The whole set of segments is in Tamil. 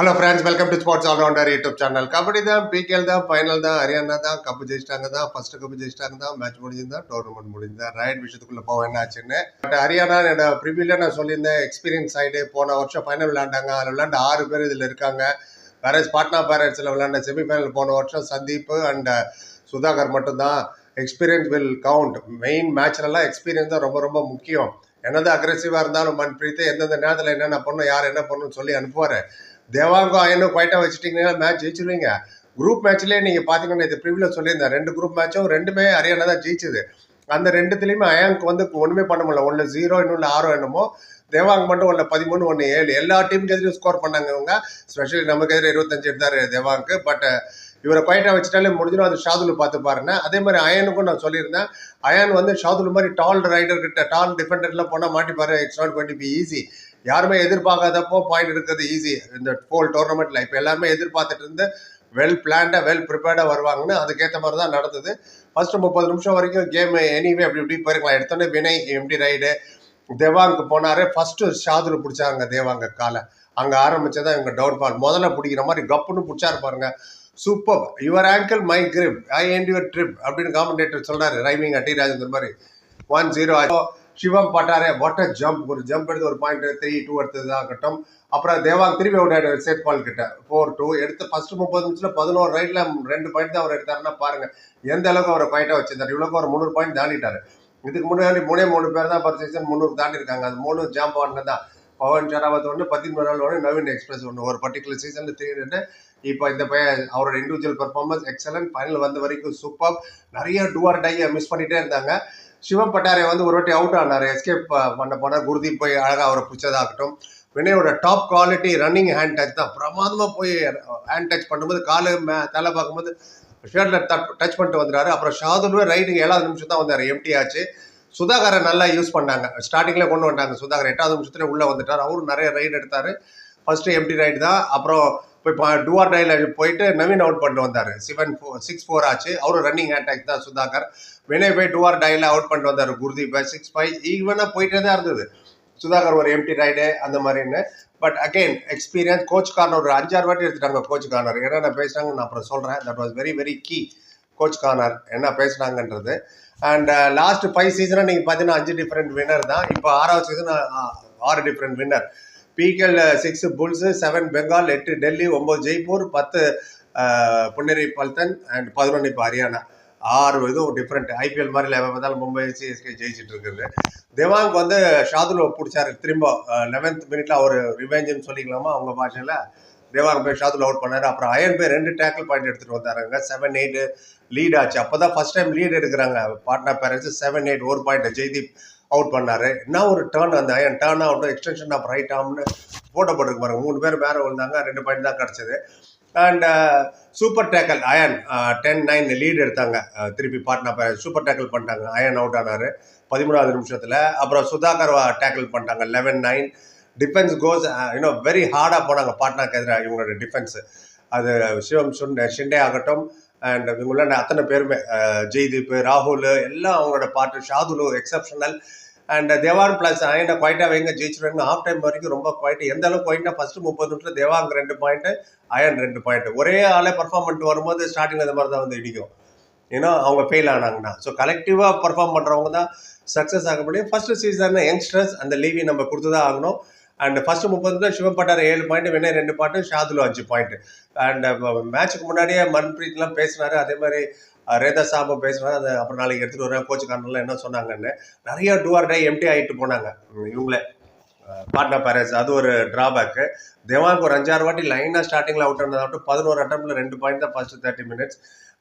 Hello friends welcome to sports allrounder YouTube channel kabaddi தான் பிகேல் தான் ஃபைனல் தான் ஹரியானா தான் கப்பு ஜெயிச்சிட்டாங்க தான் ஃபர்ஸ்ட் கப்பு ஜெயிச்சிட்டாங்க தான் மேட்ச் முடிஞ்சிருந்தா டோர்னமெண்ட் முடிஞ்சா ரைட் விஷயத்துக்குள்ள போக என்ன ஆச்சுன்னு. பட் ஹரியானா என்னோட ப்ரிவியூல நான் சொல்லியிருந்தேன் எக்ஸ்பீரியன்ஸ் ஆகிட்டு போன வருஷம் ஃபைனல் விளையாண்டாங்க. அதில் விளையாண்ட ஆறு பேர் இதில் இருக்காங்க. வேற பாட்னா பேரட்ஸில் விளையாண்ட செமிஃபைனல் போன வருஷம் சந்தீப் அண்ட் uh, சுதாகர் மட்டும்தான். எக்ஸ்பீரியன்ஸ் வில் கவுண்ட் மெயின் மேட்ச்லலாம் எக்ஸ்பீரியன்ஸ் தான் ரொம்ப ரொம்ப முக்கியம். என்னதான் அக்ரெசிவாக இருந்தாலும் மன்பிரீத் எந்தெந்த நேரத்தில் என்னென்ன பண்ணணும் யார் என்ன பண்ணணும்னு சொல்லி அனுப்புவார். தேவாங்கம் அயனும் குவைட்டாக வச்சுட்டிங்கன்னா மேட்ச் ஜெயிச்சிருவீங்க. குரூப் மேட்ச்லேயே நீங்கள் பார்த்தீங்கன்னா இது ப்ரிவியூவில் சொல்லியிருந்தேன். ரெண்டு குரூப் மேட்சும் ரெண்டுமே ஹரியானா தான் ஜெயிச்சது. அந்த ரெண்டுத்துலேயுமே அயாங்க் வந்து ஒன்றுமே பண்ண முடியல. ஒன்று ஜீரோ இன்னொன்று ஆறோ என்னமோ. தேவாங் மட்டும் ஒன்று பதிமூணு ஒன்று ஏழு. எல்லா டீமுக்கு எதிரையும் ஸ்கோர் பண்ணாங்க இவங்க. ஸ்பெஷலி நமக்கு எதிராக இருபத்தஞ்சு எடுத்தார் தேவாங்க்கு. பட் இவரை குவைட்டாக வச்சுட்டாலே முடிஞ்சிடும். அது ஷாதுல் பார்த்து பாருங்க. அதே மாதிரி அயனுக்கும் நான் சொல்லியிருந்தேன். அயன் வந்து ஷாதுல் மாதிரி டால் ரைடர் கிட்ட டால் டிஃபெண்டர்லாம் போனால் மாட்டிப்பாரு. It's not going be easy யாருமே எதிர்பார்க்காதப்போ பாயிண்ட் இருக்கிறது ஈஸி இந்த ஃபோல் டோர்னமெண்ட்டில் இப்போ எல்லாருமே எதிர்பார்த்துட்டு இருந்து வெல் பிளான்டாக வெல் ப்ரிப்பேர்டாக வருவாங்கன்னு அதுக்கேற்ற மாதிரி தான் நடந்தது. ஃபர்ஸ்ட் முப்பது நிமிஷம் வரைக்கும் கேம் எனிவே அப்படி இப்படி போயிருக்கலாம். எடுத்தோன்னே வினய் எம்டி ரைடு தேவாங்க்கு போனார். ஃபர்ஸ்ட் ஷாதுல பிடிச்சாங்க தேவாங்க காலை. அங்கே ஆரம்பிச்சதான் இவங்க டவுன் ஃபால் முதல்ல பிடிக்கிற மாதிரி கப்புன்னு பிடிச்சாரு பாருங்க. Super your angle my grip I end your trip அப்படின்னு காமெண்டேட்டர் சொன்னார் ரைமிங் அட்டி ராஜேந்தர் மாதிரி ஒன் ஜீரோ சிவம் பட்டாரே வாட் ஜம்ப் ஒரு ஜம்ப் எடுத்து ஒரு பாயிண்ட் த்ரீ டூ எடுத்ததாகட்டும் அப்புறம் தேவாங் திரும்பி விட்டாரு சேட் பால் கிட்ட ஃபோர் டூ எடுத்து ஃபர்ஸ்ட் முப்பது நிமிஷத்துல பதினோரு ரைட்ல ரெண்டு பாயிண்ட் தான் அவர் எடுத்தாருன்னா பாருங்க எந்த அளவுக்கு அவரை பாயிண்டா வச்சிருந்தார். இவ்வளவு ஒரு முந்நூறு பாயிண்ட் தாண்டிட்டாரு. இதுக்கு முன்னாடி மூணே மூணு பேர் தான் பர் சீசன் முந்நூறு தாண்டி இருக்காங்க அது மூணு ஜாம்பான் தான் பவன் சராவத் ஒன்று நாள் ஒன்று நவீன் எக்ஸ்பிரஸ் ஒன்று ஒரு பர்டிகுலர் சீசனில் த்ரீ ரெண்டு. இப்போ இந்த பையன் அவரோட இண்டிவிஜுவல் பர்ஃபார்மன்ஸ் எக்ஸலன்ட் ஃபைனல் வந்த வரைக்கும் சூப்பர் நிறைய டூஆர் டையை மிஸ் பண்ணிட்டே இருந்தாங்க. சிவம் பட்டாரை வந்து ஒரு வாட்டி அவுட் ஆனார். எஸ்கேப் பண்ண போனால் குருதீப் போய் அழகாக அவரை பிடிச்சதாகட்டும். வினயோட top quality running hand touch தான். பிரமாதமாக போய் ஹேண்ட் டச் பண்ணும்போது காலு மே தலை பார்க்கும்போது ஷேர்டில் டச் பண்ணிட்டு வந்துறாரு அப்புறம் ஷாதுலுவே ரைடுக்கு ஏழாவது நிமிஷம் தான் வந்தார். எம்டி ஆச்சு. சுதாகரை நல்லா யூஸ் பண்ணாங்க. ஸ்டார்டிங்கில் கொண்டு வந்தாங்க சுதாகர். எட்டாவது நிமிஷத்துல உள்ளே வந்துட்டார். அவரும் நிறைய ரைடு எடுத்தார். ஃபஸ்ட்டு எம்டி ரைடு தான். அப்புறம் போய் டூஆர் டைல போயிட்டு நவீன் அவுட் பண்ணிட்டு வந்தார். செவன் ஃபோர் சிக்ஸ் ஃபோர் ஆச்சு. அவரும் ரன்னிங் அட்டாக் தான் சுதாகர். வினய் போய் டூஆர் டைல அவுட் பண்ணிட்டு வந்தார். குருதீப் சிக்ஸ் ஃபைவ் ஈவனாக போயிட்டே தான் இருந்தது. சுதாகர் ஒரு எம்டி ரைடு அந்த மாதிரின்னு. But again experience coach corner ஒரு அஞ்சாறு வாட்டி எடுத்துட்டாங்க கோச் கார்னர் என்னென்ன பேசுகிறாங்க நான் அப்புறம் சொல்கிறேன் that was very very key coach corner என்ன பேசுனாங்கன்றது அண்ட் லாஸ்ட் uh, ஃபைவ் சீசனாக நீங்கள் பார்த்தீங்கன்னா அஞ்சு டிஃப்ரெண்ட் வின்னர் தான். இப்போ ஆறாவது சீசன் ஆறு டிஃப்ரெண்ட் வின்னர் பிகேல சிக்ஸ் புல்ஸு செவன் பெங்கால் எட்டு டெல்லி ஒம்பது ஜெய்ப்பூர் பத்து புன்னேரி பல்தன் அண்ட் பதினொன்று இப்போ ஹரியானா. ஆறு இதுவும் டிஃப்ரெண்ட் ஐபிஎல் மாதிரி லெவன் பார்த்தாலும் மும்பை சிஎஸ்கே ஜெயிச்சிட்டு இருக்குது. தேவாங்க் வந்து ஷாதுல பிடிச்சாரு. திரும்ப லெவன்த் மினிட்ல அவர் ரிவெஞ்சுன்னு சொல்லிக்கலாமா அவங்க பாஷையில்? தேவாங்க போய் ஷாதுல் அவுட் பண்ணார். அப்புறம் அயன் போய் ரெண்டு டேக்கிள் பாயிண்ட் எடுத்துகிட்டு வந்தாருங்க. செவன் எயிட் லீட் ஆச்சு. அப்பதான் ஃபர்ஸ்ட் டைம் லீட் எடுக்கிறாங்க. பாட்னா பேரண்ட்ஸ் செவன் எயிட் ஒரு பாயிண்ட் ஜெய்தீப் அவுட் பண்ணாரு. என்ன ஒரு டேர்ன் அந்த Ayan turn out extension of right ஆம்னு photo போட்டுருக்கு பாருங்க. மூணு பேர் மேலே விழுந்தாங்க ரெண்டு பாயிண்ட் தான் கிடச்சிது. And super tackle Ayan ten nine lead எடுத்தாங்க. Uh, திருப்பி பாட்னா சூப்பர் டேக்கல் பண்ணிட்டாங்க. அயன் அவுட் ஆனார். பதிமூணாவது நிமிஷத்தில். அப்புறம் சுதாகர் டேக்கிள் பண்ணிட்டாங்க. Eleven nine defence goes you know very ஹார்டாக போனாங்க. பாட்னாக்கு எதிராக இவங்களோட டிஃபென்ஸ் அது சிவம் சுன் ஷிண்டே ஆகட்டும். அண்ட் இவங்கள அத்தனை பேருமே ஜெய்தீப் ராகுல் எல்லாம் அவங்களோட பாட்டு Shadloui exceptional and Devank plus அயனை குவைட்டாக வைங்க ஜெயிச்சிருவாங்க ஹாஃப் டைம் வரைக்கும் ரொம்ப குவைட் எந்த அளவுக்கு குவைட்னா ஃபர்ஸ்ட் முப்பது நிமிஷம் தேவாங்க ரெண்டு பாயிண்ட் அயன் ரெண்டு பாயிண்ட் ஒரே ஆளே பர்ஃபார்ம் பண்ணிட்டு வரும்போது ஸ்டார்டிங் அந்த மாதிரி தான் வந்து இடிக்கும். ஏன்னா அவங்க ஃபெயில் ஆனாங்கன்னா. ஸோ கலெக்டிவாக பர்ஃபார்ம் பண்ணுறவங்க தான் சக்ஸஸ் ஆக முடியும். ஃபர்ஸ்ட் சீசன் யங்ஸ்டர்ஸ் அந்த லீவி நம்ம கொடுத்து தான் ஆகணும். அண்ட் ஃபர்ஸ்ட் முப்பது நிமிஷம் சிவம் பட்டார் ஏழு பாயிண்ட் வினய் ரெண்டு பாயிண்ட் ஷாதுலு அஞ்சு பாயிண்ட் அண்ட் மேட்ச்சுக்கு முன்னாடியே மன்பிரீத்லாம் பேசினாரு அதே மாதிரி ரேதா சாபம் பேசுனாரு அதை அப்புறம் நாளைக்கு எடுத்துகிட்டு வரேன் கோச்சு கார்னர்லாம் என்ன சொன்னாங்கன்னு. நிறைய டூஆர் டே எம்டி ஆகிட்டு போனாங்க. இவங்களே. பாட்னா பேரஸ் அது ஒரு டிராபேக்கு தேவாங்க் ஒரு அஞ்சாறு வாட்டி லைனாக ஸ்டார்டிங்கில் அவுட் ஆனதாகட்டும் பதினோரு அட்டம்ல ரெண்டு பாயிண்ட் தான் ஃபர்ஸ்ட் தேர்ட்டி மினிட்ஸ்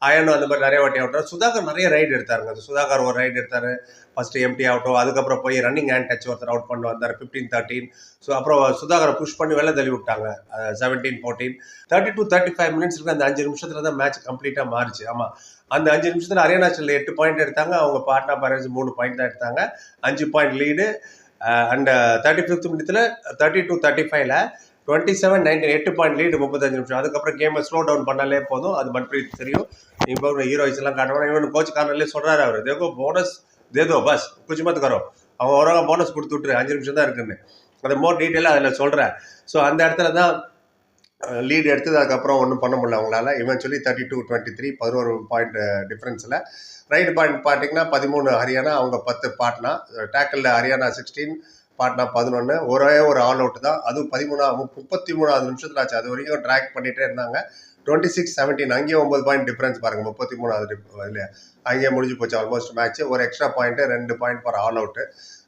அயனும் அந்த மாதிரி நிறைய வாட்டி அவுட் சுதாகர் நிறைய ரைடு எடுத்தாருங்க. அது சுதாகர் ஒரு ரைடு எடுத்தார். ஃபர்ஸ்ட் எம்டி ஆகட்டும் அதுக்கப்புறம் போய் ரன்னிங் ஹேண்ட் டச் ஒருத்தர் அவுட் பண்ண வந்தார். ஃபிஃப்டீன் தேர்ட்டீன் ஸோ அப்புறம் சுதாகரை புஷ் பண்ணி வெளில தள்ளி விட்டாங்க. Seventeen fourteen thirty two thirty five minutes இருக்கு. அந்த அஞ்சு நிமிஷத்தில் தான் மேட்ச் கம்ப்ளீட்டாக மாறிச்சு. ஆமாம் அந்த அஞ்சு நிமிஷத்தில் ஹரியானா எட்டு பாயிண்ட் எடுத்தாங்க. அவங்க பாட்னா பேரண்ட்ஸ் மூணு பாயிண்ட் தான் எடுத்தாங்க. அஞ்சு point lead and thirty fifth மினிட்ல தேர்ட்டி டூ தேர்ட்டி ஃபைவ்ல டுவெண்ட்டி செவன் நைன்டீன் எட்டு பாயிண்ட் லீடு முப்பத்தஞ்சு நிமிஷம். அதுக்கப்புறம் கேமை ஸ்லோ டவுன் பண்ணாலே போதும். அது மன்பிரீத் தெரியும். இப்போ ஹீரோயிஸ் எல்லாம் காட்டணும் இவன் கோச் கார்னர்லேயே சொல்றாரு அவர். தேகோ போனஸ் தேதோ பஸ் குச்சி மத்து கரோம் அவங்க வரவங்க போனஸ் கொடுத்து விட்டுரு. அஞ்சு நிமிஷம் தான் இருக்குன்னு. அதை மோர் டீட்டெயிலாக அதில் சொல்கிறேன் ஸோ அந்த இடத்துல தான் லீடு எடுத்தது. அதுக்கப்புறம் ஒன்றும் பண்ண முடியல அவங்களால. Eventually thirty two twenty three பதினோரு பாயிண்ட் டிஃப்ரென்ஸில் ரைட் பாயிண்ட் பார்த்தீங்கன்னா பதிமூணு ஹரியானா அவங்க பத்து பாட்னா. டேக்கிளில் ஹரியானா சிக்ஸ்டீன் பாட்னா பதினொன்று ஒரே ஒரு ஆல் அவுட் தான். அதுவும் பதிமூணா முப்பத்தி மூணாவது நிமிஷத்தில் ஆச்சு. அது வரைக்கும் ட்ராக் பண்ணிகிட்டே இருந்தாங்க. டுவெண்ட்டி சிக்ஸ் செவன்டீன் அங்கேயும் ஒம்பது பாயிண்ட் டிஃப்ரென்ஸ் பாருங்கள் முப்பத்தி மூணாவது இல்லையா? அங்கேயே முடிஞ்சு போச்சு ஆல்மோஸ்ட் மேட்ச் ஒரு எக்ஸ்ட்ரா பாயிண்ட்டு ரெண்டு பாயிண்ட் ஃபார் ஆல் அவுட்டு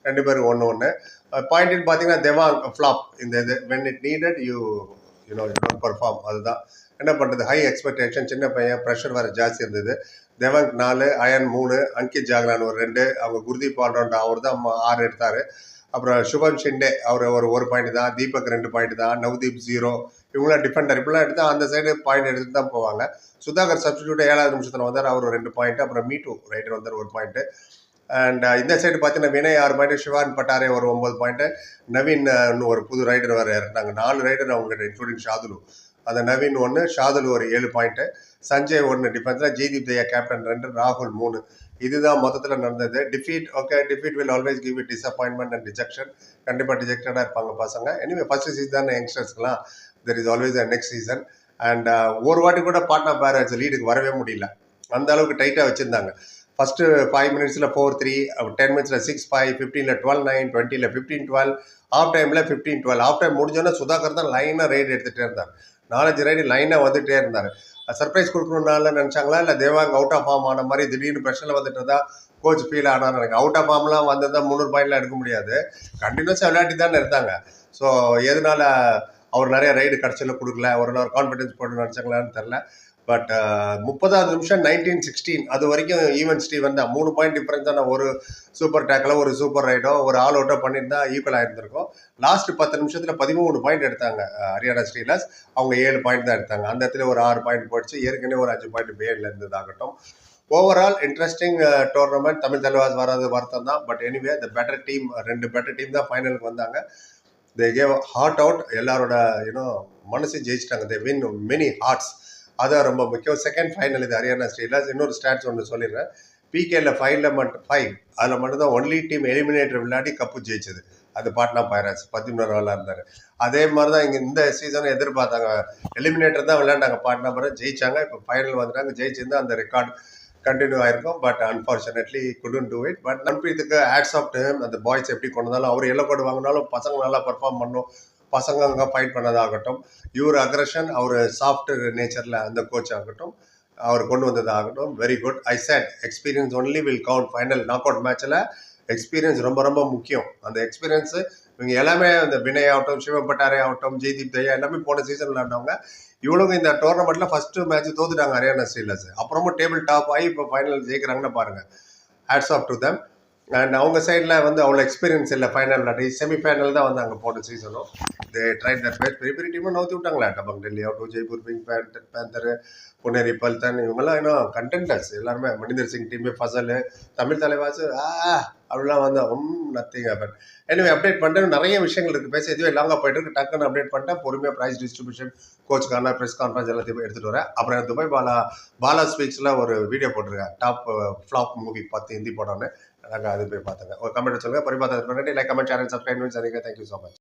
ரெண்டு பேரும் ஒன்று ஒன்று பாயிண்ட்னு பார்த்தீங்கன்னா தேவாங் ஃப்ளாப் இந்த இது when it needed you you know you don't perform அதுதான். என்ன பண்ணுறது ஹை எக்ஸ்பெக்டேஷன் சின்ன பையன் ப்ரெஷர் வேறு ஜாஸ்தி இருந்தது. தேவங்க் நாலு அயன் மூணு அங்கித் ஜாக்லான் ஒரு ரெண்டு அவங்க குர்தீப் ஆல்ரவுண்டர் அவர் தான் ஆறு எடுத்தார். அப்புறம் சுபம் ஷிண்டே அவர் ஒரு ஒரு பாயிண்ட் தான் தீபக் ரெண்டு பாயிண்ட் தான் நவ்தீப் ஜீரோ இவங்களாம் டிஃபெண்டர் இப்படிலாம் எடுத்து அந்த சைடு பாயிண்ட் எடுத்து தான் போவாங்க. சுதாகர் சப்ஸ்டியூட் ஏழாவது நிமிஷத்தில் வந்தார் அவர் ஒரு ரெண்டு பாயிண்ட் அப்புறம் மீட்டு ரைட்டர் வந்தார் ஒரு பாயிண்ட்டு அண்ட் uh, இந்த சைடு பார்த்தீங்கன்னா வினய் ஆறு பாயிண்ட் சிவான் பட்டாரே ஒரு ஒம்பது பாயிண்ட்டு நவீன் ஒரு புது ரைடர் வேறு இறந்தாங்க. நாலு ரைடர் அவங்ககிட்ட இன்க்ளூடிங் ஷாதுலு அந்த நவீன் ஒன்று ஷாதுல் ஒரு ஏழு பாயிண்ட்டு சஞ்சய் ஒன்று டிஃபென்ஸில் ஜெய்தீப் தயா கேப்டன் ரெண்டு ராகுல் மூணு. இதுதான் மொத்தத்தில் நடந்தது. Defeat okay defeat will always give it disappointment and dejection கண்டிப்பாக டிஜெக்டடாக இருப்பாங்க பசங்க. Anyway first season யங்ஸ்டர்ஸ்க்குலாம் there is always a next season and ஒரு வாட்டி கூட பாட்னா பேரட்ஸ் லீடுக்கு வரவே முடியல. அந்த அளவுக்கு டைட்டாக வச்சுருந்தாங்க. ஃபஸ்ட்டு ஃபைவ் மினிட்ஸில் ஃபோர் த்ரீ டென் மினிட்ஸில் சிக்ஸ் ஃபைவ் ஃபிஃப்டீனில் டுவெல் நைன் டுவெண்ட்டியில் ஃபிஃப்டீன் டுவெல் ஆஃப் டைமில் ஃபிஃப்டீன் டுவெல் ஆஃப் டைம் முடிஞ்சோன்னே சுதாகர் தான் லைனாக ரைடு எடுத்துகிட்டே இருந்தார். நாலஞ்சு ரைடு லைனாக வந்துகிட்டே இருந்தார். சர்ப்ரைஸ் கொடுக்கணுன்னால நினச்சாங்களா? இல்லை தேவாங்க அவுட் ஆஃப் ஃபார்ம் ஆன மாதிரி திடீர்னு பிரச்சனை வந்துட்டு கோச் ஃபீல் ஆனால் எனக்கு அவுட் ஆஃப் ஃபார்ம்லாம் வந்திருந்தா முந்நூறு பாயிண்ட்லாம் எடுக்க முடியாது. கண்டினியூஸாக விளையாட்டி தானே இருந்தாங்க. ஸோ எதனால அவர் நிறைய ரைடு கடைசியில் கொடுக்கல? ஒரு ஒரு கான்ஃபிடன்ஸ் போட்டு நினச்சாங்களான்னு தெரில பட் uh, முப்பதாவது நிமிஷம் நைன்டீன் சிக்ஸ்டீன் அது வரைக்கும் ஈவன் ஸ்டீவன் தான் மூணு பாயிண்ட் டிஃபரன்ஸ் தானே ஒரு சூப்பர் டேக்கில் ஒரு சூப்பர் ரைடோ ஒரு ஆல் அவுட்டோ பண்ணியிருந்தா ஈக்குவல் ஆயிருந்திருக்கும். லாஸ்ட் பத்து நிமிஷத்தில் பதிமூணு பாயிண்ட் எடுத்தாங்க uh, ஹரியானா ஸ்டீலர்ஸ் அவங்க ஏழு பாயிண்ட் தான் எடுத்தாங்க. அந்த இடத்துல ஒரு ஆறு பாயிண்ட் போயிடுச்சு. ஏற்கனவே ஒரு அஞ்சு பாயிண்ட் பேரில் இருந்ததாகட்டும். Overall interesting tournament Tamil Thalaivas வராது வருத்தம் தான். But anyway the better team ரெண்டு பெட்டர் டீம் தான் ஃபைனலுக்கு வந்தாங்க. தே கேவ் ஹார்ட் அவுட் எல்லாரோட யூனோ மனசு ஜெயிச்சிட்டாங்க. தே வின் மெனி ஹார்ட்ஸ் அதான் ரொம்ப முக்கியம். செகண்ட் ஃபைனல் இது ஹரியானா ஸ்டேட்ல இன்னொரு ஸ்டாட்ஸ் ஒன்று சொல்லிடுறேன். பிகேல ஃபைவ்ல மட்டும் ஃபைவ் அதில் மட்டும்தான் ஒன்லி டீம் எலிமினேட்டர் விளையாடி கப்பு ஜெயிச்சது. அது பாட்னா பைராஸ் பதிமூணு நாளாக இருந்தார். அதே மாதிரி தான் இங்கே இந்த சீசனை எதிர்பார்த்தாங்க. எலிமினேட்டர் தான் விளையாண்டாங்க. பாட்னா பைராஸ் ஜெயிச்சாங்க. இப்போ ஃபைனல் வந்துட்டாங்க. ஜெயிச்சிருந்தா அந்த ரெக்கார்ட் கண்டினியூ ஆயிருக்கும். But unfortunately couldn't do it but நம்பிதுக்கு odds of time அந்த பாய்ஸ் எப்படி கொண்டு வந்தாலும் அவர் எல்லாம் கோடு வாங்கினாலும் பசங்க நல்லா பர்ஃபார்ம் பண்ணும். பசங்க அங்கே ஃபைட் பண்ணதாகட்டும். இவர் அக்ரஷன் அவர் சாஃப்ட் நேச்சரில் அந்த கோச் ஆகட்டும் அவர் கொண்டு வந்ததாகட்டும் very good I said experience only will count final knock out மேட்ச்சில் எக்ஸ்பீரியன்ஸ் ரொம்ப ரொம்ப முக்கியம். அந்த எக்ஸ்பீரியன்ஸு இவங்க எல்லாமே அந்த வினய் ஆகட்டும் சிவம் பட்டாரே ஆகட்டும் ஜெய்தீப் தயா எல்லாமே போன சீசன் விளாண்டவங்க இவ்வளவு இந்த டோர்னமெண்ட்ல ஃபர்ஸ்ட் மேட்ச் தோத்துட்டாங்க ஹரியானா ஸ்டீலர்ஸ் அப்புறமும் டேபிள் டாப் ஆகி இப்போ ஃபைனல் ஜெயிக்கிறாங்கன்னு பாருங்க. Hats off to them and அவங்க சைடில் வந்து அவ்வளோ எக்ஸ்பீரியன்ஸ் இல்லை. ஃபைனல் விளையாடி செமி ஃபைனல் தான் அங்கே போன சீசனும் தே ட்ரைட் தட் பெஸ்ட் பெரிய பெரிய டீமும் நோத்தி விட்டாங்களா? Dabang Delhi out Jaipur pink panther panther Puneri Paltan இவங்கெல்லாம் இன்னும் கண்டென்டர்ஸ் எல்லாருமே மணிந்தர் சிங் டீமு ஃபசல் தமிழ் தலைவாசு ஆ அப்படிலாம் வந்து ஒம் நத்திங் பட் எனவே அப்டேட் பண்ணிட்டு நிறைய விஷயங்கள் இருக்குது பேச எதுவும் லாங்காக போயிட்டு இருக்கு. டக்குன்னு அப்டேட் பண்ணிட்டேன். பொறுமையாக ப்ரைஸ் டிஸ்ட்ரிபியூஷன் கோச்சுக்கான ப்ரெஸ் கான்ஃபரன்ஸ் எல்லாத்தையும் எடுத்துகிட்டு வரேன். அப்புறம் துபாய் பாலா பாலா ஸ்பீக்ஸில் ஒரு வீடியோ போட்டிருக்கேன். டாப் ஃப்ளாப் மூவி பார்த்து ஹிந்தி படம்னு நாங்கள் அது போய் பார்த்துங்க. ஒரு கமெண்ட் சொல்லுங்கள் பரி பார்த்து லைக் கமெண்ட் சேனல் சப்ஸ்கிரைப் பண்ணி சரிங்க தேங்க்யூ ஸோ மச்